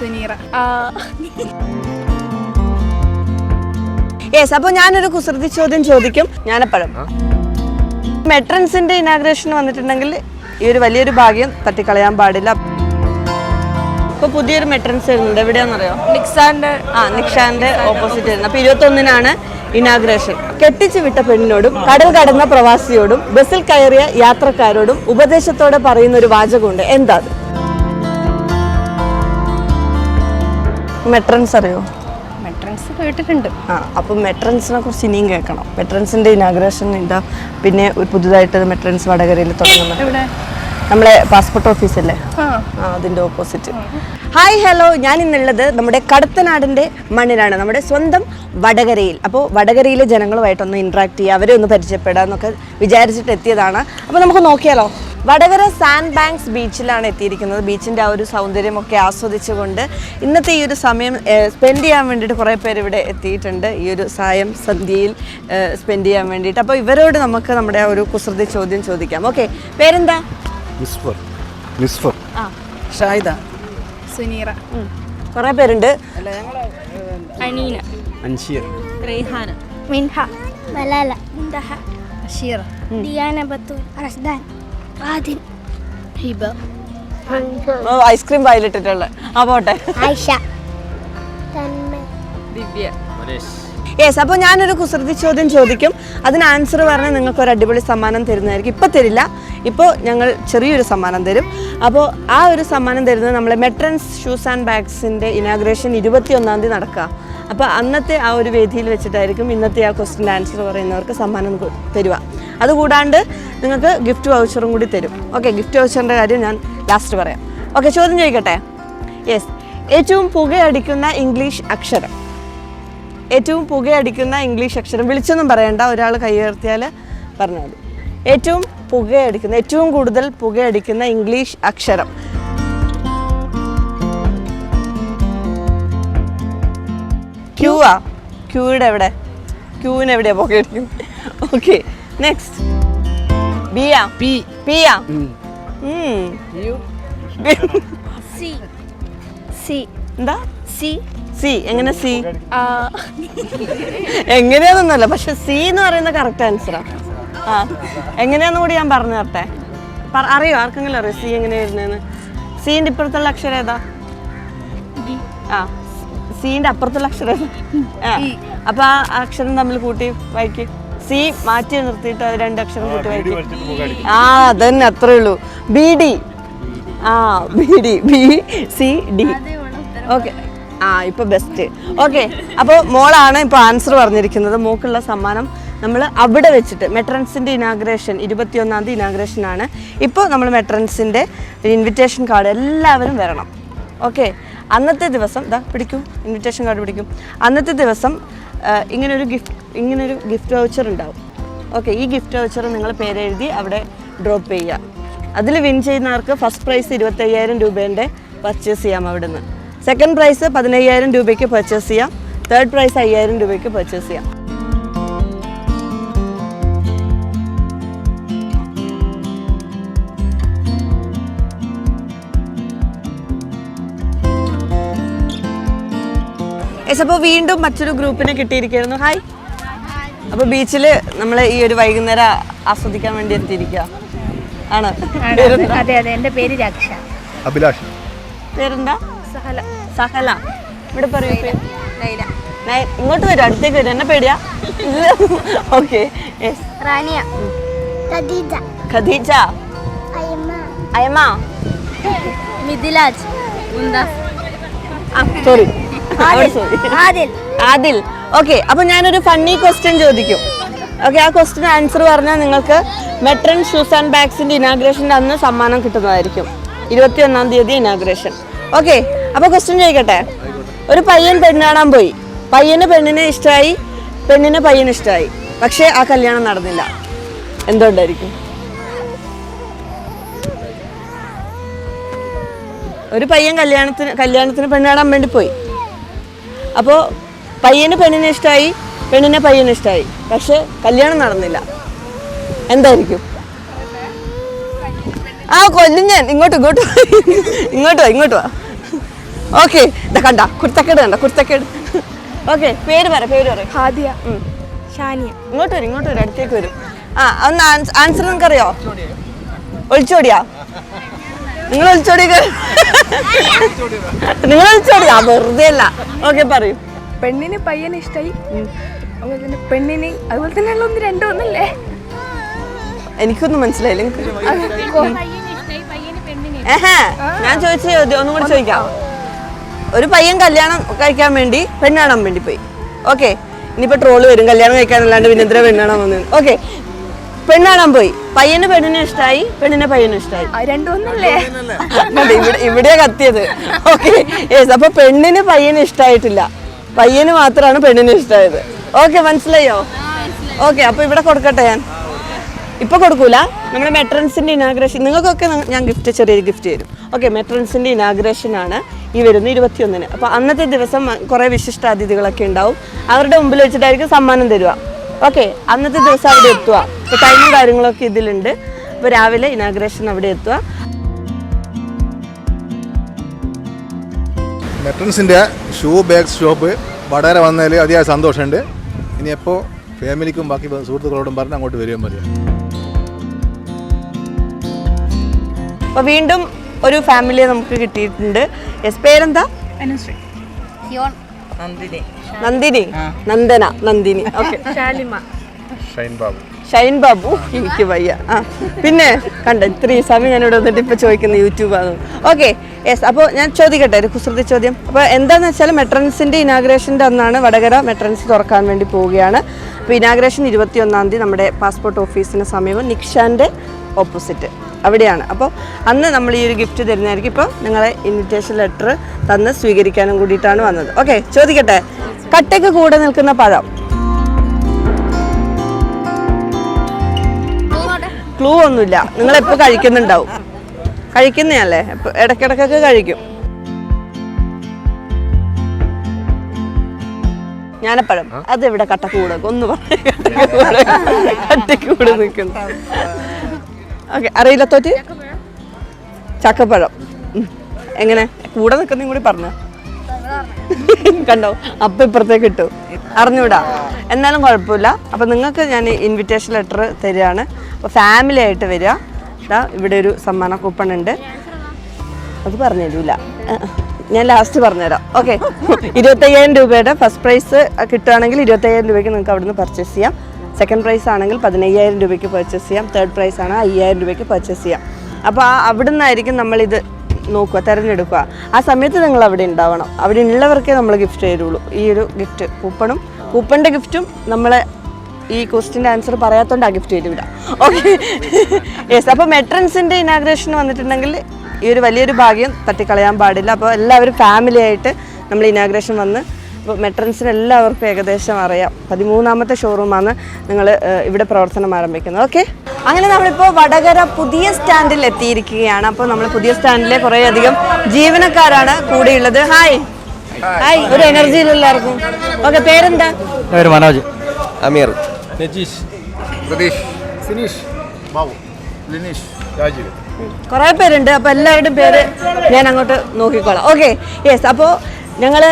Suneera. Yes അപ്പോൾ ഞാനൊരു കുസൃതി ചോദ്യം ചോദിക്കും. ഞാനപ്പഴം. മെട്രൻസിന്റെ ഇനാഗ്രേഷൻ വന്നിട്ടുണ്ടെങ്കിൽ ഈ ഒരു വലിയൊരു ഭാഗ്യം തട്ടിക്കളയാൻ പാടില്ല. ഇപ്പൊ പുതിയൊരു മെട്രൻസ് വരുന്നുണ്ട്. എവിടെയാണെന്നറിയോ? നിക്സാന്റെ. ആ നിക്ഷാന്റെ ഓപ്പോസിറ്റ് വരുന്നത് അപ്പൊ ഇരുപത്തൊന്നിനാണ് ഇനാഗ്രേഷൻ കെട്ടിച്ചു വിട്ട പെണ്ണിനോടും കടൽ കടന്ന പ്രവാസിയോടും ബസ്സിൽ കയറിയ യാത്രക്കാരോടും ഉപദേശത്തോടെ പറയുന്ന ഒരു വാചകമുണ്ട്. എന്താ മെട്രൻസ് അറിയോ? മെട്രൻസ് കേട്ടിട്ടുണ്ട്. ആ അപ്പം മെട്രൻസിനെ കുറിച്ച് ഇനിയും കേൾക്കണം. മെട്രൻസിന്റെ ഇനാഗ്രേഷൻ ഇതാ പിന്നെ ഒരു പുതുതായിട്ട് മെട്രൻസ് വടകരയിൽ തുടങ്ങുന്നത്. എവിടെ? നമ്മളെ പാസ്പോർട്ട് ഓഫീസല്ലേ അതിന്റെ ഓപ്പോസിറ്റ് ഹായ് ഹലോ ഞാൻ ഇന്നുള്ളത് നമ്മുടെ കടത്തനാടിന്റെ മണ്ണിലാണ്. നമ്മുടെ സ്വന്തം വടകരയിൽ. അപ്പോൾ വടകരയിലെ ജനങ്ങളുമായിട്ടൊന്ന് ഇൻട്രാക്ട് ചെയ്യുക അവരെ ഒന്ന് പരിചയപ്പെടുക എന്നൊക്കെ വിചാരിച്ചിട്ട് എത്തിയതാണ്. അപ്പോൾ നമുക്ക് നോക്കിയാലോ? വടകര സാൻഡ് ബാങ്ക്സ് ബീച്ചിലാണ് എത്തിയിരിക്കുന്നത്. ബീച്ചിന്റെ ആ ഒരു സൗന്ദര്യമൊക്കെ ആസ്വദിച്ചുകൊണ്ട് ഇന്നത്തെ ഈ ഒരു സമയം സ്പെൻഡ് ചെയ്യാൻ വേണ്ടിയിട്ട് കുറേ പേര് ഇവിടെ എത്തിയിട്ടുണ്ട്. ഈ ഒരു സായം സന്ധ്യയിൽ സ്പെൻഡ് ചെയ്യാൻ വേണ്ടിയിട്ട്. അപ്പോൾ ഇവരോട് നമുക്ക് നമ്മുടെ ആ ഒരു കുസൃതി ചോദ്യം ചോദിക്കാം. ഓക്കെ പേരെന്താ? മിസ്ഫർ. മിസ്ഫർ. ആ ഷാഹിദ. സുനീറ. കുറേ പേരുണ്ട്. അനീന. അൻഷിയ റെയ്ഹാന മിൻഹ. ബലാല മുന്തഹ അഷീറ ദിയാന ഹിബ. ഐസ്ക്രീം വായിലിട്ടിട്ടുള്ള. ആ പോട്ടെ. ആയിഷ. തന്മ ദിവ്യ. യെസ് അപ്പോൾ ഞാനൊരു കുസൃതി ചോദ്യം ചോദിക്കും. അതിന് ആൻസർ പറഞ്ഞാൽ നിങ്ങൾക്ക് ഒരു അടിപൊളി സമ്മാനം തരുന്നതായിരിക്കും. ഇപ്പോൾ തരില്ല. ഇപ്പോൾ ഞങ്ങൾ ചെറിയൊരു സമ്മാനം തരും. അപ്പോൾ ആ ഒരു സമ്മാനം തരുന്നത് നമ്മളെ മെട്രൻസ് ഷൂസ് ആൻഡ് ബാഗ്സിന്റെ ഇനാഗ്രേഷൻ ഇരുപത്തി ഒന്നാം തീയതി നടക്കുക അപ്പോൾ അന്നത്തെ ആ ഒരു വേദിയിൽ വെച്ചിട്ടായിരിക്കും ഇന്നത്തെ ആ ക്വസ്റ്റിന്റെ ആൻസർ പറയുന്നവർക്ക് സമ്മാനം തരിക. അതുകൂടാണ്ട് നിങ്ങൾക്ക് ഗിഫ്റ്റ് വൗച്ചറും കൂടി തരും. ഓക്കെ ഗിഫ്റ്റ് വൗച്ചറിന്റെ കാര്യം ഞാൻ ലാസ്റ്റ് പറയാം. ഓക്കെ ചോദ്യം ചോദിക്കട്ടെ? യെസ് ഏറ്റവും പുകയടിക്കുന്ന ഇംഗ്ലീഷ് അക്ഷരം. ഏറ്റവും പുകയടിക്കുന്ന ഇംഗ്ലീഷ് അക്ഷരം വിളിച്ചൊന്നും പറയണ്ട ഒരാൾ കൈ ഉയർത്തിയാൽ പറഞ്ഞാൽ മതി. ഏറ്റവും പുകയടിക്കുന്ന ഏറ്റവും കൂടുതൽ പുകയടിക്കുന്ന ഇംഗ്ലീഷ് അക്ഷരം. ക്യൂ ആ ക്യൂയുടെ എവിടെ? ക്യൂവിന് എവിടെയാ പുകയടിക്കും ഓക്കെ നെക്സ്റ്റ് ബി ആ പി പി ആ സി. സി. എന്താ? സി. സി എങ്ങനെ സി? എങ്ങനെയാണെന്നല്ല പക്ഷെ സി എന്ന് പറയുന്ന കറക്റ്റ് ആൻസറാ ആ. എങ്ങനെയാന്ന് കൂടി ഞാൻ പറഞ്ഞു തരട്ടെ? അറിയോ? ആർക്കെങ്കിലും അറിയോ സി എങ്ങനെയാ വരുന്നതെന്ന് സീന്റെ ഇപ്പുറത്തുള്ള അക്ഷരം ഏതാ? ആ. സീന്റെ അപ്പുറത്തുള്ള അക്ഷരം ഏതാ? ആ. അപ്പൊ ആ അക്ഷരം തമ്മിൽ കൂട്ടി വായിക്കും. സി മാറ്റി നിർത്തിയിട്ട് അത് രണ്ട് അക്ഷരം കൂട്ടി വായിക്കും. ആ അതന്നെ അത്രേ ഉള്ളൂ. B D. ആ B D. B C D. Okay. ആ ഇപ്പൊ ബെസ്റ്റ് ഓക്കെ അപ്പോൾ മോളാണ് ഇപ്പോൾ ആൻസർ പറഞ്ഞിരിക്കുന്നത്. മോക്കുള്ള സമ്മാനം നമ്മൾ അവിടെ വെച്ചിട്ട് മെട്രൻസിന്റെ ഇനാഗ്രേഷൻ ഇരുപത്തിയൊന്നാം തീയതി ഇനാഗ്രേഷൻ ആണ്. ഇപ്പോൾ നമ്മൾ മെട്രൻസിന്റെ ഇൻവിറ്റേഷൻ കാർഡ് എല്ലാവരും വരണം. ഓക്കെ അന്നത്തെ ദിവസം ഇതാ പിടിക്കും ഇൻവിറ്റേഷൻ കാർഡ് പിടിക്കും. അന്നത്തെ ദിവസം ഇങ്ങനെ ഇങ്ങനൊരു ഗിഫ്റ്റ് ഇങ്ങനൊരു ഗിഫ്റ്റ് വൗച്ചർ ഉണ്ടാവും. ഓക്കെ ഈ ഗിഫ്റ്റ് വൗച്ചർ നിങ്ങൾ പേരെഴുതി അവിടെ ഡ്രോപ്പ് ചെയ്യുക. അതിൽ വിൻ ചെയ്യുന്നവർക്ക് ഫസ്റ്റ് പ്രൈസ് ഇരുപത്തയ്യായിരം രൂപേന്റെ പർച്ചേസ് ചെയ്യാം അവിടുന്ന്. സെക്കൻഡ് പ്രൈസ് പതിനയ്യായിരം രൂപയ്ക്ക് പർച്ചേസ് ചെയ്യാം. തേർഡ് പ്രൈസ് അയ്യായിരം രൂപയ്ക്ക് പർച്ചേസ് ചെയ്യാം. യെസ് അപ്പോൾ വീണ്ടും മറ്റൊരു ഗ്രൂപ്പിനെ കിട്ടിയിരിക്കുന്നു. ഹായ് അപ്പോൾ ബീച്ചിൽ നമ്മൾ ഈ ഒരു വൈകുന്നേരം ആസ്വദിക്കാൻ വേണ്ടി എത്തിയിരിക്കുക ആണ്. അതെ അതെ. എന്റെ പേര് രക്ഷ. അഭിലാഷ്. പേരെന്താ? സഹല സഹല. ഇവിടെ പറയൂ ലൈല. ഇങ്ങോട്ട് വരും അടുത്തേക്ക് വരും. എന്നെ പേടിയാ? Okay Raniya. Khadeeja. Khadeeja? Ayma Ayamma Mithilaj. Sorry sorry Adil. Adil. Okay അപ്പൊ ഞാനൊരു ഫണ്ണി ക്വസ്റ്റ്യൻ ചോദിക്കും. ഓക്കെ ആ ക്വസ്റ്റ്യൻ ആൻസർ പറഞ്ഞാൽ നിങ്ങൾക്ക് മെട്രൻ ഷൂസ് ആൻഡ് ബാഗ്സിന്റെ ഇനാഗ്രേഷന്റെ അന്ന് സമ്മാനം കിട്ടുന്നതായിരിക്കും. ഇരുപത്തി ഒന്നാം തീയതി ഇനാഗ്രേഷൻ ഓക്കെ അപ്പൊ ക്വസ്റ്റ്യൻ ചോദിക്കട്ടെ? ഒരു പയ്യൻ പെണ്ണ് കാണാൻ പോയി. പയ്യന് പെണ്ണിനെ ഇഷ്ടമായി പെണ്ണിന് പയ്യന് ഇഷ്ടമായി പക്ഷെ ആ കല്യാണം നടന്നില്ല. എന്തുകൊണ്ടായിരിക്കും? ഒരു പയ്യൻ കല്യാണത്തിന് കല്യാണത്തിന് പെണ്ണ് കാണാൻ വേണ്ടി പോയി. അപ്പോൾ പയ്യന് പെണ്ണിനെ ഇഷ്ടമായി പെണ്ണിനെ പയ്യന് ഇഷ്ടമായി പക്ഷെ കല്യാണം നടന്നില്ല. എന്തായിരിക്കും? ആ കൊല്ലും ഞാൻ. ഇങ്ങോട്ട് ഇങ്ങോട്ട് ഇങ്ങോട്ട് വാ ഇങ്ങോട്ട് വാ. ഓക്കെ ഇതാ കണ്ട കുർത്തക്കേട് കണ്ട കുർത്തക്കേട് ഓക്കെ പേര് പറ പേര് പറ. ഹാദിയ. ഷാനിയ. ഇങ്ങോട്ട് വരും ഇങ്ങോട്ട് വരും അടുത്തേക്ക് വരും. ആ ഒന്ന് ആൻസർ നിങ്ങൾക്ക് അറിയോ ഒളിച്ചോടിയാ. നിങ്ങൾ ഒളിച്ചോടി നിങ്ങൾ ഒളിച്ചോടിയാ? വെറുതെ അല്ല. ഓക്കെ പറയൂ. പെണ്ണിന് പയ്യനെ ഇഷ്ടായി. അതുപോലെ തന്നെ പെണ്ണിന് അതുപോലെ തന്നെ ഉള്ള ഒന്ന് രണ്ടോ ഒന്നല്ലേ? എനിക്കൊന്നും മനസ്സിലായില്ല. ഞാൻ ചോദിച്ച ഒന്നും കൂടി ചോദിക്കാം. ഒരു പയ്യൻ കല്യാണം കഴിക്കാൻ വേണ്ടി പെണ്ണാണാൻ വേണ്ടി പോയി. ഓക്കെ ഇനിയിപ്പോ ട്രോൾ വരും. കല്യാണം കഴിക്കാനല്ലാണ്ട് പിന്നെ എന്തിനാ പെണ്ണാണാൻ വന്നു? ഓക്കെ പെണ്ണാണാൻ പോയി. പയ്യന് പെണ്ണിനെ ഇഷ്ടമായി പെണ്ണിനെ പയ്യനെ ഇഷ്ടമായി ആ രണ്ടും ഒന്നല്ലേ അതെ, ഇവിടെ ഇവിടെയാ കത്തിയത്. ഓക്കെ യെസ് അപ്പൊ പെണ്ണിന് പയ്യന് ഇഷ്ടമായിട്ടില്ല പയ്യന് മാത്രമാണ് പെണ്ണിന് ഇഷ്ടമായത് ഓക്കെ മനസ്സിലായോ? ഓക്കെ അപ്പൊ ഇവിടെ കൊടുക്കട്ടെ ഞാൻ? ഇപ്പൊ കൊടുക്കൂല? നമ്മുടെ മെട്രൻസിന്റെ ഇനാഗ്രേഷൻ നിങ്ങൾക്കൊക്കെ ഞാൻ ഗിഫ്റ്റ് ചെറിയൊരു ഗിഫ്റ്റ് തരും. ഓക്കെ മെട്രൻസിന്റെ ഇനാഗ്രേഷൻ ആണ് ഈ വരുന്ന ഇരുപത്തിയൊന്നിന്. അപ്പൊ അന്നത്തെ ദിവസം കുറെ വിശിഷ്ട അതിഥികളൊക്കെ ഉണ്ടാവും. അവരുടെ മുമ്പിൽ വെച്ചിട്ടായിരിക്കും സമ്മാനം തരുക. ഓക്കെ അന്നത്തെ ദിവസം അവിടെ എത്തുക. ഇപ്പൊ ടൈമും കാര്യങ്ങളൊക്കെ ഇതിലുണ്ട്. അപ്പൊ രാവിലെ ഇനാഗ്രേഷൻ അവിടെ എത്തുക. മെട്രൻസിന്റെ ഷൂ ബാഗ് ഷോപ്പ് വടകര വന്നതിൽ അതിയായ സന്തോഷമുണ്ട്. ഇനി എപ്പോൾ ഫാമിലിക്കും ബാക്കി സുഹൃത്തുക്കളോടും പറഞ്ഞ് അങ്ങോട്ട് വരികയും മതി അപ്പൊ വീണ്ടും ഒരു ഫാമിലിയെ നമുക്ക് കിട്ടിയിട്ടുണ്ട്. എസ് പേരെന്താ? നന്ദിനി. നന്ദന. നന്ദിനി ഓക്കെ ഷാലിമ ഷൈൻ ബാബു. ഷൈൻ ബാബു. എനിക്ക് വയ്യ. ആ. പിന്നെ കണ്ട ഇത്രയും സമയം ഞാനിവിടെ വന്നിട്ട് ഇപ്പൊ ചോദിക്കുന്ന യൂട്യൂബാണ് ഓക്കെ യെസ് അപ്പോൾ ഞാൻ ചോദിക്കട്ടെ ഒരു കുസൃതി ചോദ്യം. അപ്പോൾ എന്താന്ന് വെച്ചാൽ മെട്രൻസിന്റെ ഇനാഗ്രേഷന്റെ അന്നാണ് വടകര മെട്രൻസ് തുറക്കാൻ വേണ്ടി പോവുകയാണ്. അപ്പോൾ ഇനാഗ്രേഷൻ ഇരുപത്തി ഒന്നാം തീയതി നമ്മുടെ പാസ്പോർട്ട് ഓഫീസിന് സമീപം നിക്ഷാന്റെ ഓപ്പോസിറ്റ്. അവിടെയാണ്. അപ്പോൾ അന്ന് നമ്മൾ ഈ ഒരു ഗിഫ്റ്റ് തരുന്നതായിരിക്കും ഇപ്പോൾ നിങ്ങളെ ഇൻവിറ്റേഷൻ ലെറ്റർ തന്ന് സ്വീകരിക്കാനും കൂടിയിട്ടാണ് വന്നത്. ഓക്കെ ചോദിക്കട്ടെ? കട്ടയ്ക്ക് കൂടെ നിൽക്കുന്ന പഴം. ക്ലൂ ഒന്നുമില്ല. നിങ്ങൾ എപ്പോൾ കഴിക്കുന്നുണ്ടാവും? കഴിക്കുന്നതല്ലേ? എപ്പോൾ ഇടയ്ക്കിടയ്ക്കൊക്കെ കഴിക്കും. ഞാനപ്പഴം. അതെവിടെ കട്ടക്കൂടൊക്കെ ഒന്ന് പറഞ്ഞു കട്ടക്കൂടെ കട്ടക്കൂടെ നിൽക്കുന്നു. ഓക്കെ അറിയില്ല തോറ്റ്? ചക്കപ്പഴം. എങ്ങനെ? കൂടെ നിൽക്കുന്നതും കൂടി പറഞ്ഞു. കണ്ടോ? അപ്പൊ ഇപ്പുറത്തേക്ക് ഇട്ടു. അറിഞ്ഞൂടാ. എന്നാലും കുഴപ്പമില്ല. അപ്പൊ നിങ്ങൾക്ക് ഞാൻ ഇൻവിറ്റേഷൻ ലെറ്റർ തരികയാണ്. അപ്പോൾ ഫാമിലി ആയിട്ട് വരിക. ഇതാ ഇവിടെ ഒരു സമ്മാന കൂപ്പൺ ഉണ്ട്. അത് പറഞ്ഞു തരൂല. ഞാൻ ലാസ്റ്റ് പറഞ്ഞുതരാം ഓക്കെ ഇരുപത്തയ്യായിരം രൂപയുടെ ഫസ്റ്റ് പ്രൈസ് കിട്ടുകയാണെങ്കിൽ ഇരുപത്തയ്യായിരം രൂപയ്ക്ക് നിങ്ങൾക്ക് അവിടുന്ന് പർച്ചേസ് ചെയ്യാം. സെക്കൻഡ് പ്രൈസ് ആണെങ്കിൽ പതിനയ്യായിരം രൂപയ്ക്ക് പർച്ചേസ് ചെയ്യാം. തേർഡ് പ്രൈസ് ആണ് അയ്യായിരം രൂപയ്ക്ക് പർച്ചേസ് ചെയ്യാം. അപ്പോൾ ആ അവിടെ നിന്നായിരിക്കും നമ്മളിത് നോക്കുക തിരഞ്ഞെടുക്കുക. ആ സമയത്ത് നിങ്ങൾ അവിടെ ഉണ്ടാവണം. അവിടെ ഉള്ളവർക്കേ നമ്മൾ ഗിഫ്റ്റ് തരുള്ളൂ. ഈ ഒരു ഗിഫ്റ്റ് കൂപ്പണും കൂപ്പണിന്റെ ഗിഫ്റ്റും നമ്മളെ ഈ ക്വസ്റ്റിന്റെ ആൻസർ പറയാത്തോണ്ട് ആ ഗിഫ്റ്റ് തരില്ല ഓക്കെ യെസ് അപ്പോൾ മെട്രൻസിന്റെ ഇനാഗ്രേഷൻ വന്നിട്ടുണ്ടെങ്കിൽ ഈ ഒരു വലിയൊരു ഭാഗ്യം തട്ടിക്കളയാൻ പാടില്ല. അപ്പോൾ എല്ലാവരും ഫാമിലിയായിട്ട് നമ്മൾ ഇനാഗ്രേഷൻ വന്ന് മെട്രൻസിന് എല്ലാവർക്കും ഏകദേശം അറിയാം. പതിമൂന്നാമത്തെ ഷോറൂമാണ് നിങ്ങൾ ഇവിടെ പ്രവർത്തനം ആരംഭിക്കുന്നത്. ഓക്കെ? അങ്ങനെ നമ്മളിപ്പോൾ വടകര പുതിയ സ്റ്റാൻഡിൽ എത്തിയിരിക്കുകയാണ്. അപ്പോൾ നമ്മൾ പുതിയ സ്റ്റാൻഡിലെ കുറേയധികം ജീവനക്കാരാണ് കൂടെയുള്ളത്. ഹായ് ഹായ് ഒരു എനർജിയിലെല്ലാവർക്കും ഓക്കെ പേരെന്താ? പേര് മനോജ്. അമീർ. പ്രതീഷ് സിനീഷ്. ബാബു. ലിനീഷ്. രാജീവ്. കുറേ പേരുണ്ട്. അപ്പോൾ എല്ലാവരുടെയും പേര് ഞാൻ അങ്ങോട്ട് നോക്കിക്കോളാം. ഓക്കെ യെസ് അപ്പോൾ ഞങ്ങൾ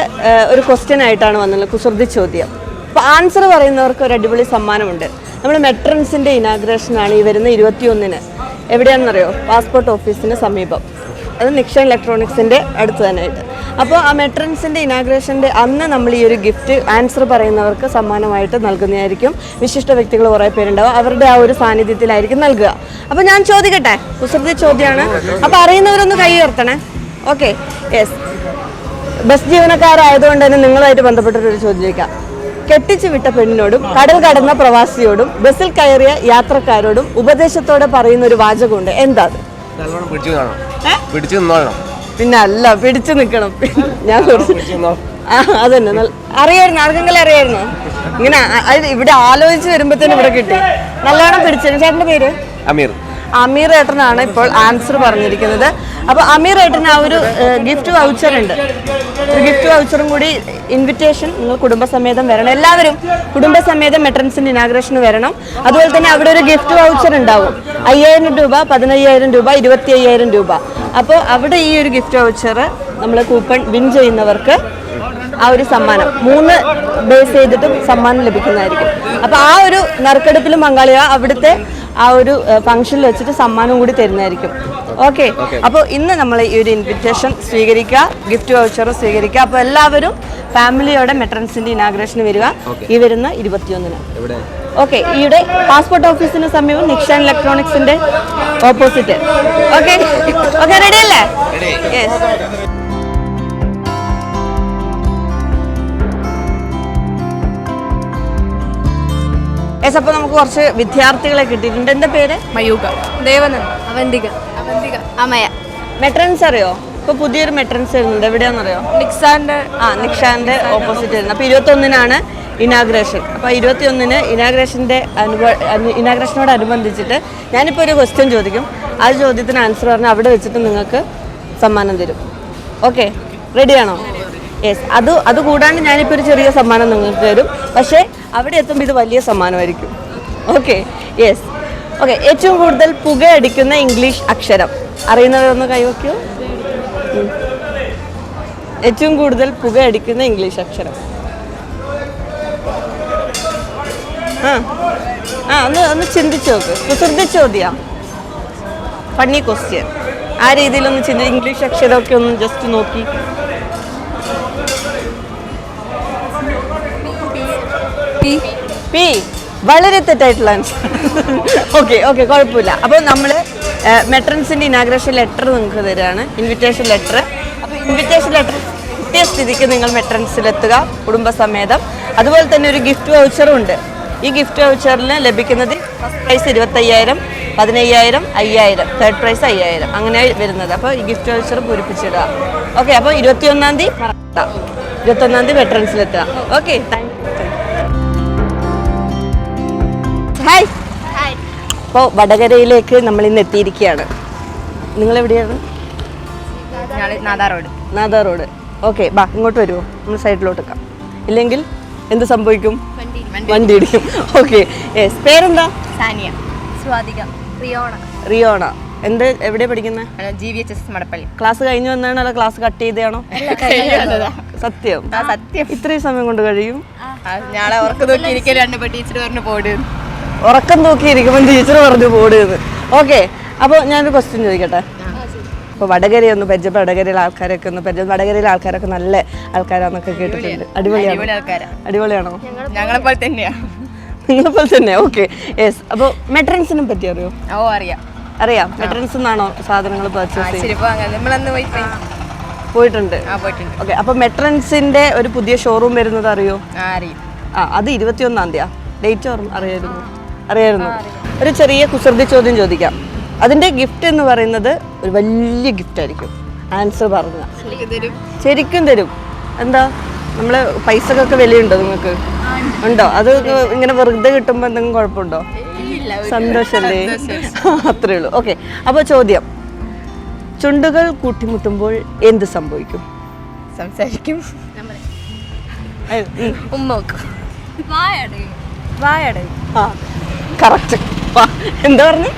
ഒരു ക്വസ്റ്റ്യൻ ആയിട്ടാണ് വന്നുള്ളത് കുസൃതി ചോദ്യം. അപ്പോൾ ആൻസർ പറയുന്നവർക്ക് ഒരു അടിപൊളി സമ്മാനമുണ്ട്. നമ്മൾ മെട്രൻസിന്റെ ഇനാഗ്രേഷനാണ് ഈ വരുന്ന ഇരുപത്തിയൊന്നിന്. എവിടെയാണെന്നറിയോ? പാസ്പോർട്ട് ഓഫീസിന് സമീപം. അത് നിക്ഷൻ ഇലക്ട്രോണിക്സിന്റെ അടുത്ത് തന്നെ ആയിട്ട് അപ്പോൾ ആ മെട്രൻസിന്റെ ഇനാഗ്രേഷന്റെ അന്ന് നമ്മൾ ഈ ഒരു ഗിഫ്റ്റ് ആൻസർ പറയുന്നവർക്ക് സമ്മാനമായിട്ട് നൽകുന്നതായിരിക്കും. വിശിഷ്ട വ്യക്തികൾ കുറേ പേരുണ്ടാവും. അവരുടെ ആ ഒരു സാന്നിധ്യത്തിലായിരിക്കും നൽകുക. അപ്പോൾ ഞാൻ ചോദിക്കട്ടെ? കുസൃതി ചോദ്യമാണ് അപ്പോൾ അറിയുന്നവരൊന്ന് കൈ ഉയർത്തണേ. ഓക്കെ യെസ് ബസ് ജീവനക്കാരായതുകൊണ്ട് തന്നെ നിങ്ങളുമായിട്ട് ബന്ധപ്പെട്ടൊരു ചോദ്യം ചോദിക്കാം. കെട്ടിച്ചു വിട്ട പെണ്ണിനോടും കടൽ കടന്ന പ്രവാസിയോടും ബസ്സിൽ കയറിയ യാത്രക്കാരോടും ഉപദേശത്തോടെ പറയുന്ന ഒരു വാചകമുണ്ട് എന്താ പിടിച്ചു പിന്നെ അല്ല പിടിച്ചു നിൽക്കണം. ഞാൻ അതന്നെ. അറിയായിരുന്നു ആർക്കെങ്കിലും അറിയായിരുന്നോ? ഇങ്ങനെ ഇവിടെ ആലോചിച്ച് വരുമ്പോഴത്തേനും ഇവിടെ കിട്ടി. നല്ലോണം പിടിച്ചു ചേട്ടന്റെ പേര്? അമീർ. അമീർ ഏട്ടനാണ് ഇപ്പോൾ ആൻസർ പറഞ്ഞിരിക്കുന്നത്. അപ്പോൾ അമീർ ഏട്ടന് ആ ഒരു ഗിഫ്റ്റ് വൗച്ചർ ഉണ്ട്. ഗിഫ്റ്റ് വൗച്ചറും കൂടി ഇൻവിറ്റേഷൻ നിങ്ങൾ കുടുംബസമേതം വരണം. എല്ലാവരും കുടുംബസമേതം മെട്രൻസിന്റെ ഇനാഗ്രേഷന് വരണം. അതുപോലെ തന്നെ അവിടെ ഒരു ഗിഫ്റ്റ് വൗച്ചർ ഉണ്ടാവും. അയ്യായിരം രൂപ പതിനയ്യായിരം രൂപ ഇരുപത്തി അയ്യായിരം രൂപ. അപ്പോൾ അവിടെ ഈ ഒരു ഗിഫ്റ്റ് വൗച്ചർ നമ്മൾ കൂപ്പൺ വിൻ ചെയ്യുന്നവർക്ക് ആ ഒരു സമ്മാനം. മൂന്ന് ബേസ് ചെയ്തിട്ടും സമ്മാനം ലഭിക്കുന്നതായിരിക്കും. അപ്പോൾ ആ ഒരു നറുക്കെടുപ്പിലും പങ്കാളിയാ അവിടുത്തെ ആ ഒരു ഫംഗ്ഷനിൽ വെച്ചിട്ട് സമ്മാനം കൂടി തരുന്നതായിരിക്കും. ഓക്കെ? അപ്പോൾ ഇന്ന് നമ്മൾ ഈ ഒരു ഇൻവിറ്റേഷൻ സ്വീകരിക്കുക ഗിഫ്റ്റ് വൗച്ചർ സ്വീകരിക്കുക. അപ്പോൾ എല്ലാവരും ഫാമിലിയോടെ മെട്രൻസിന്റെ ഇനാഗ്രേഷന് വരിക. ഈ വരുന്ന ഇരുപത്തിയൊന്നിന്. ഓക്കെ ഇവിടെ പാസ്പോർട്ട് ഓഫീസിന് സമീപം നിക്ഷൻ ഇലക്ട്രോണിക്സിന്റെ ഓപ്പോസിറ്റ് ഓക്കെ? ഓക്കെ റെഡി അല്ലേ? യെസ് യെസ് അപ്പോൾ നമുക്ക് കുറച്ച് വിദ്യാർത്ഥികളെ കിട്ടിയിട്ടുണ്ട്. എന്താ പേര്? മയൂക ദേവനൻ. അവന്തിക. അവന്തിക. അമയ. മെട്രൻസ് അറിയോ? ഇപ്പൊ പുതിയൊരു മെട്രൻസ് വരുന്നുണ്ട്. എവിടെയാണെന്നറിയോ നിക്സാന്റെ ആ നിക്സാന്റെ ഓപ്പോസിറ്റ് വരുന്നത് അപ്പോൾ ഇരുപത്തൊന്നിനാണ് ഇനാഗ്രേഷൻ അപ്പോൾ ഇരുപത്തിയൊന്നിന് ഇനാഗ്രേഷന്റെ അനുഭവ ഇനാഗ്രേഷനോട് അനുബന്ധിച്ചിട്ട് ഞാനിപ്പോൾ ഒരു ക്വസ്റ്റ്യൻ ചോദിക്കും. ആ ചോദ്യത്തിന് ആൻസർ പറഞ്ഞാൽ അവിടെ വെച്ചിട്ട് നിങ്ങൾക്ക് സമ്മാനം തരും. ഓക്കെ റെഡിയാണോ യെസ് അത് അത് കൂടാണ്ട് ഞാനിപ്പോൾ ഒരു ചെറിയ സമ്മാനം നിങ്ങൾക്ക് തരും. പക്ഷേ അവിടെ എത്തുമ്പോൾ ഇത് വലിയ സമ്മാനമായിരിക്കും. ഓക്കെ യെസ് ഓക്കെ ഏറ്റവും കൂടുതൽ പുകയടിക്കുന്ന ഇംഗ്ലീഷ് അക്ഷരം. അറിയുന്നവരൊന്ന് കൈവയ്ക്കൂ. ഏറ്റവും കൂടുതൽ പുകയടിക്കുന്ന ഇംഗ്ലീഷ് അക്ഷരം. ആ ആ ഒന്ന് ഒന്ന് ചിന്തിച്ചു നോക്ക്. കുസൃതി ചോദ്യം ഫണ്ണി ക്വസ്റ്റ്യൻ ആ രീതിയിലൊന്ന് ചിന്തി. ഇംഗ്ലീഷ് അക്ഷരമൊക്കെ ഒന്ന് ജസ്റ്റ് നോക്കി. പി. വളരെ തെറ്റായിട്ടുള്ള ആൻസർ ഓക്കെ ഓക്കെ കുഴപ്പമില്ല. അപ്പോൾ നമ്മൾ മെട്രൻസിന്റെ ഇനാഗ്രേഷൻ ലെറ്റർ നിങ്ങൾക്ക് തരികയാണ് ഇൻവിറ്റേഷൻ ലെറ്റർ അപ്പോൾ ഇൻവിറ്റേഷൻ ലെറ്റർ കിട്ടിയ സ്ഥിതിക്ക് നിങ്ങൾ മെട്രൻസിലെത്തുക കുടുംബസമേതം. അതുപോലെ തന്നെ ഒരു ഗിഫ്റ്റ് വൗച്ചറും ഉണ്ട്. ഈ ഗിഫ്റ്റ് വൗച്ചറിന് ലഭിക്കുന്നത് ഫസ്റ്റ് പ്രൈസ് ഇരുപത്തയ്യായിരം പതിനയ്യായിരം അയ്യായിരം തേർഡ് പ്രൈസ് അയ്യായിരം. അങ്ങനെ വരുന്നത്. അപ്പോൾ ഈ ഗിഫ്റ്റ് വൗച്ചർ പൂരിപ്പിച്ചിടുക. ഓക്കെ അപ്പോൾ ഇരുപത്തിയൊന്നാം തീയതി മറക്കണ്ട ഇരുപത്തൊന്നാം തീയതി മെട്രൻസിലെത്തുക. ഓക്കെ താങ്ക് ഹായ് അപ്പോൾ വടകരയിലേക്ക് നമ്മൾ ഇന്ന് എത്തിയിരിക്കുകയാണ്. നിങ്ങൾ എവിടെയാണ് നാദാ റോഡ്. നാദാ റോഡ്. ഓക്കെ ബാ ഇങ്ങോട്ട് വരുമോ നമ്മൾ സൈഡിലോട്ട് വെക്കാം ഇല്ലെങ്കിൽ എന്ത് സംഭവിക്കും? വണ്ടി ഇടിക്കും. ഓക്കെ യെസ് പേരെന്താ? സാനിയ. സ്വാതിക റിയോണ. റിയോണ. എന്ത് എവിടെ പഠിക്കുന്നത് G V H S Madappally. Class കഴിഞ്ഞു വന്നാണ് അല്ല ക്ലാസ് കട്ട് ചെയ്തതാണോ? സത്യം. സത്യം. ഇത്രയും സമയം കൊണ്ട് കഴിയും? ഞാളെ ഓർക്ക് നോക്കി ഇരിക്കാൻ രണ്ട് ടീച്ചർ പറഞ്ഞു പോട് ഉറക്കം നോക്കിയിരിക്കുമ്പോൾ ടീച്ചർ പറഞ്ഞു പോടുന്നത് ഓക്കെ അപ്പോൾ ഞാനൊരു ക്വസ്റ്റ്യൻ ചോദിക്കട്ടെ? അപ്പോൾ വടകര ഒന്ന് പരിചയം വടകരയിലെ ആൾക്കാരൊക്കെ ഒന്ന് പരിചയം വടകരയിലെ ആൾക്കാരൊക്കെ നല്ല ആൾക്കാരാന്നൊക്കെ കേട്ടിട്ടുണ്ട്. അടിപൊളിയാണ്? അടിപൊളിയാണോ? ഞങ്ങളെ പോലെ തന്നെയാ. നിങ്ങളെ പോലെ തന്നെ ഓക്കെ യെസ് അപ്പോൾ മെട്രൻസിനെ പറ്റി അറിയോ? ഓ അറിയാം. അറിയാം. മെട്രൻസ് എന്നാണോ സാധനങ്ങൾ പർച്ചേസ് പോയിട്ടുണ്ട്. ഓക്കെ അപ്പോൾ മെട്രൻസിന്റെ ഒരു പുതിയ ഷോറൂം വരുന്നത് അറിയോ? ആ അറിയും. ആ അത് ഇരുപത്തിയൊന്നാം തീയതി ഡേറ്റ് അറിയായിരുന്നു? അറിയായിരുന്നു? ഒരു ചെറിയ കുസൃതി ചോദ്യം ചോദിക്കാം. അതിന്റെ ഗിഫ്റ്റ് എന്ന് പറയുന്നത് ഒരു വലിയ ഗിഫ്റ്റ് ആയിരിക്കും. ആൻസർ പറഞ്ഞ. ശരിക്കും തരും. എന്താ? നമ്മൾ പൈസക്കൊക്കെ വിലയുണ്ടോ നിങ്ങൾക്ക്? ഉണ്ടോ? അത് ഇങ്ങനെ വെറുതെ കിട്ടുമ്പോൾ എന്തെങ്കിലും കുഴപ്പമുണ്ടോ? സന്തോഷല്ലേ? അത്രേ ഉള്ളൂ. ഓക്കെ അപ്പോൾ ചോദ്യം. ചുണ്ടുകൾ കൂട്ടിമുട്ടുമ്പോൾ എന്ത് സംഭവിക്കും? സംസാരിക്കും. ഉമ്മ വെക്കും. വായടയും വായടയും. ആ. കറക്റ്റ് എന്താ പറഞ്ഞു?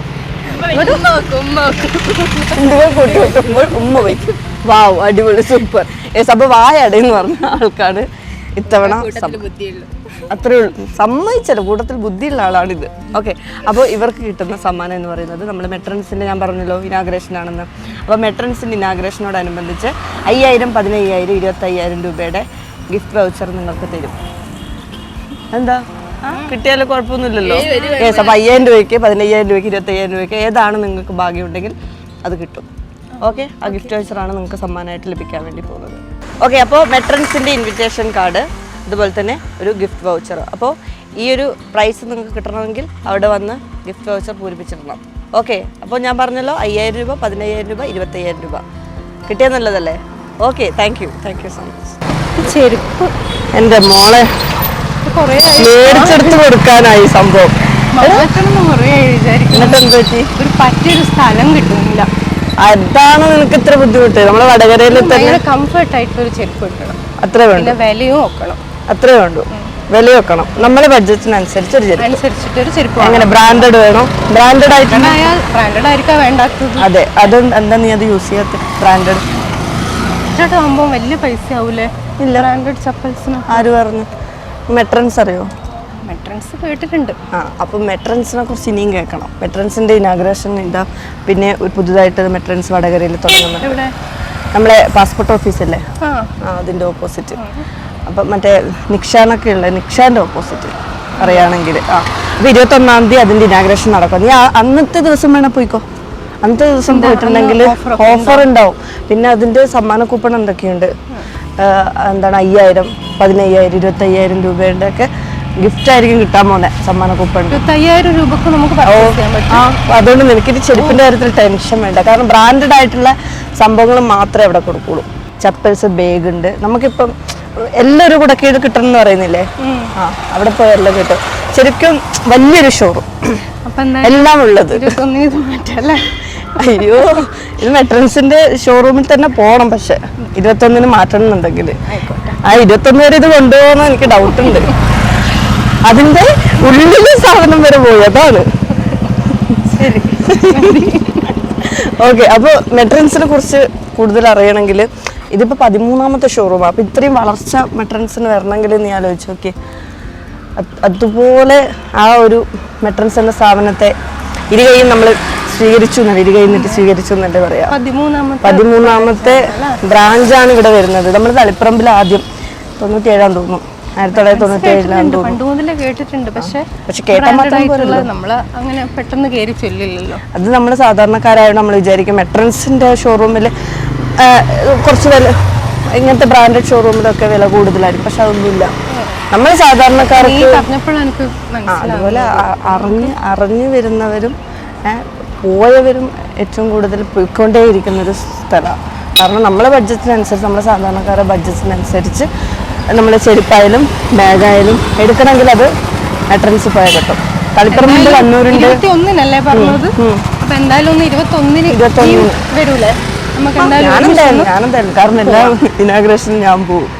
ഉമ്മ വയ്ക്കും വാവ് അടിപൊളി സൂപ്പർ യെസ് അപ്പോൾ വായടയെന്ന് പറഞ്ഞ ആൾക്കാണ് ഇത്തവണ അത്രേ ഉള്ളൂ. സമ്മതിച്ചല്ലോ കൂട്ടത്തിൽ ബുദ്ധിയുള്ള ആളാണിത് ഓക്കെ അപ്പോൾ ഇവർക്ക് കിട്ടുന്ന സമ്മാനം എന്ന് പറയുന്നത് നമ്മൾ മെട്രൻസിന്റെ ഞാൻ പറഞ്ഞല്ലോ ഇനാഗ്രേഷൻ ആണെന്ന്. അപ്പോൾ മെട്രൻസിന്റെ ഇനാഗ്രേഷനോടനുബന്ധിച്ച് അയ്യായിരം പതിനയ്യായിരം ഇരുപത്തയ്യായിരം രൂപയുടെ ഗിഫ്റ്റ് വൗച്ചർ നിങ്ങൾക്ക് തരും. എന്താ കിട്ടിയാലും കുഴപ്പമൊന്നുമില്ലല്ലോ. യെസ് അപ്പം അയ്യായിരം രൂപയ്ക്ക് പതിനയ്യായിരം രൂപയ്ക്ക് ഇരുപത്തയ്യായിരം രൂപയ്ക്ക് ഏതാണ് നിങ്ങൾക്ക് ഭാഗ്യമുണ്ടെങ്കിൽ അത് കിട്ടും. ഓക്കെ? ആ ഗിഫ്റ്റ് വൗച്ചറാണ് നിങ്ങൾക്ക് സമ്മാനമായിട്ട് ലഭിക്കാൻ വേണ്ടി പോകുന്നത്. ഓക്കെ അപ്പോൾ മെട്രൻസിന്റെ ഇൻവിറ്റേഷൻ കാർഡ് അതുപോലെ തന്നെ ഒരു ഗിഫ്റ്റ് വൗച്ചർ അപ്പോൾ ഈ ഒരു പ്രൈസ് നിങ്ങൾക്ക് കിട്ടണമെങ്കിൽ അവിടെ വന്ന് ഗിഫ്റ്റ് വൗച്ചർ പൂരിപ്പിച്ചിടണം. ഓക്കെ അപ്പോൾ ഞാൻ പറഞ്ഞല്ലോ അയ്യായിരം രൂപ പതിനയ്യായിരം രൂപ ഇരുപത്തയ്യായിരം രൂപ. കിട്ടിയത് നല്ലതല്ലേ? Okay thank you thank you so much ചെരുപ്പ്. എന്റെ മോളെ. മേടിച്ചെടുത്ത് കൊടുക്കാനായി സംഭവം. ഒരു പറ്റിയൊരു സ്ഥലം കിട്ടുന്നില്ല. അതാണ് നിനക്ക് ഇത്ര ബുദ്ധിമുട്ട്? നമ്മളെ വടകരയിൽ തന്നെ കംഫർട്ട് കംഫർട്ട് ആയിട്ടൊരു ചെരുപ്പ് കിട്ടണം അത്രേ വേണ്ടു. വിലയും നോക്കണം അത്രേ വേണ്ടു. വില വെക്കണം. നമ്മളെ ബഡ്ജറ്റിനനുസരിച്ച് ഒരു ചെരുപ്പ്. അനുസരിച്ചിട്ട് ഒരു ചെരുപ്പ് അങ്ങനെ ബ്രാൻഡഡ് വേണം? ബ്രാൻഡഡ് ആയിട്ട് ബ്രാൻഡഡ് ആയിരിക്കാം വേണ്ടാത്തത്. അതെ. അത് എന്താ നീ അത് യൂസ് ചെയ്യാത്ത? ബ്രാൻഡഡ് ആകുമ്പോൾ വലിയ പൈസ ആവൂലേ ഇല്ല ബ്രാൻഡഡ് ചപ്പൽസിന് ആര് പറഞ്ഞു? മെട്രൻസ് അറിയോ? മെട്രൻസ് കേട്ടിട്ടുണ്ട്. ആ അപ്പം മെട്രൻസിനെ കുറിച്ച് ഇനിയും കേൾക്കണം. മെട്രൻസിന്റെ ഇനാഗ്രേഷൻ ഇതാ പിന്നെ ഒരു പുതുതായിട്ട് മെട്രൻസ് വടകരയിൽ തുടങ്ങുന്നത് നമ്മളെ പാസ്പോർട്ട് ഓഫീസല്ലേ ആ. അതിന്റെ ഓപ്പോസിറ്റ് അപ്പം മറ്റേ നിക്ഷാനൊക്കെ ഉള്ള നിക്ഷാന്റെ ഓപ്പോസിറ്റ് അറിയാണെങ്കിൽ ആ. അപ്പം ഇരുപത്തൊന്നാം തീയതി അതിന്റെ ഇനാഗ്രേഷൻ നടക്കും. നീ അന്നത്തെ ദിവസം വേണേൽ പോയിക്കോ. അന്നത്തെ ദിവസം പോയിട്ടുണ്ടെങ്കിൽ ഓഫർ ഉണ്ടാവും. പിന്നെ അതിന്റെ സമ്മാന കൂപ്പൺ എന്തൊക്കെയുണ്ട്? എന്താണ് അയ്യായിരം. പതിനയ്യായിരം ഇരുപത്തയ്യായിരം രൂപയുടെ ഒക്കെ ഗിഫ്റ്റ് ആയിരിക്കും കിട്ടാൻ പോകുന്നത് സമ്മാന കൂപ്പൺ ഇരുപത്തയ്യായിരം രൂപക്ക് നമുക്ക് ആ അതുകൊണ്ട് നിനക്കിത് ചെരുപ്പിന്റെ കാര്യത്തിൽ ടെൻഷൻ വേണ്ട. കാരണം ബ്രാൻഡഡ് ആയിട്ടുള്ള സംഭവങ്ങൾ മാത്രമേ അവിടെ കൊടുക്കുള്ളൂ. ചപ്പൽസ് ബാഗ് ഉണ്ട്. നമുക്കിപ്പം എല്ലാവരും കൂടെ കീഴ് കിട്ടണം എന്ന് പറയുന്നില്ലേ? ആ അവിടെ പോയി എല്ലാം കിട്ടും. ശരിക്കും വലിയൊരു ഷോറൂം എല്ലാം ഉള്ളത്. അയ്യോ ഇത് മെട്രൻസിന്റെ ഷോറൂമിൽ തന്നെ പോണം പക്ഷെ. ഇരുപത്തൊന്നിന് മാറ്റണം എന്നുണ്ടെങ്കിൽ ആ ഇരുപത്തൊന്ന് വരെ ഇത് കൊണ്ടുപോകുന്ന എനിക്ക് ഡൗട്ട് ഉണ്ട്. അതിന്റെ ഉള്ളിലെ സാധനം വരെ പോയി അതാണ്. ഓക്കെ അപ്പോൾ മെട്രൻസിനെ കുറിച്ച് കൂടുതൽ അറിയണമെങ്കിൽ ഇതിപ്പോൾ പതിമൂന്നാമത്തെ ഷോറൂമാണ് അപ്പോൾ ഇത്രയും വളർച്ച മെട്രൻസിന് വരണമെങ്കിൽ നീ ആലോചിച്ചു നോക്കി അതുപോലെ ആ ഒരു മെട്രൻസ് എന്ന സ്ഥാപനത്തെ ഇരുകയും നമ്മൾ സ്വീകരിച്ചു എന്നാണ് ഇരുകൈ നിന്നിട്ട് സ്വീകരിച്ചു എന്നല്ലേ പറയാം? പതിമൂന്നാമത്തെ ബ്രാഞ്ചാണ് ഇവിടെ വരുന്നത്. നമ്മൾ തളിപ്പറമ്പിൽ ആദ്യം തൊണ്ണൂറ്റിയേഴാം തോന്നുന്നു. ആയിരത്തി തൊള്ളായിരത്തി തൊണ്ണൂറ്റി ഏഴിലാണ് പണ്ട് മുതലേ കേട്ടിട്ടുണ്ട്. പക്ഷെ പക്ഷെ കേട്ടാൽ. നമ്മൾ അങ്ങനെ പെട്ടെന്ന് കയറി ചൊല്ലില്ലല്ലോ. അത് നമ്മൾ സാധാരണക്കാരായോണ്ട് നമ്മൾ വിചാരിക്കും മെട്രൻസിന്റെ ഷോറൂമിൽ കുറച്ച് വില ഇങ്ങനത്തെ ബ്രാൻഡഡ് ഷോറൂമിലൊക്കെ വില കൂടുതലായിരിക്കും. പക്ഷെ അതൊന്നുമില്ല. നമ്മൾ സാധാരണക്കാർക്ക് അതുപോലെ അറിഞ്ഞ് അറിഞ്ഞു വരുന്നവരും പോയവരും ഏറ്റവും കൂടുതൽ പോയിക്കൊണ്ടേയിരിക്കുന്ന ഒരു സ്ഥലമാണ് കാരണം നമ്മളെ ബഡ്ജറ്റിനനുസരിച്ച് നമ്മളെ സാധാരണക്കാരുടെ ബഡ്ജറ്റിനനുസരിച്ച് നമ്മൾ ചെരുപ്പായാലും ബാഗായാലും എടുക്കണമെങ്കിൽ അത് എട്രൻസ് പോയാൽ കിട്ടും. കളിപ്പറമ്പിൽ കണ്ണൂരുണ്ട് ഇരുപത്തി ഒന്നിനല്ലേ പറഞ്ഞത്? അപ്പൊ എന്തായാലും ഒന്ന് ഇരുപത്തി ഒന്നിന് ഇരുപത്തൊന്നിന്. വരൂലേ? നമുക്ക് ഞാനെന്തായാലും ഞാനെന്തായാലും. കാരണം എല്ലാ ഇനാഗ്രേഷനും ഞാൻ പോകും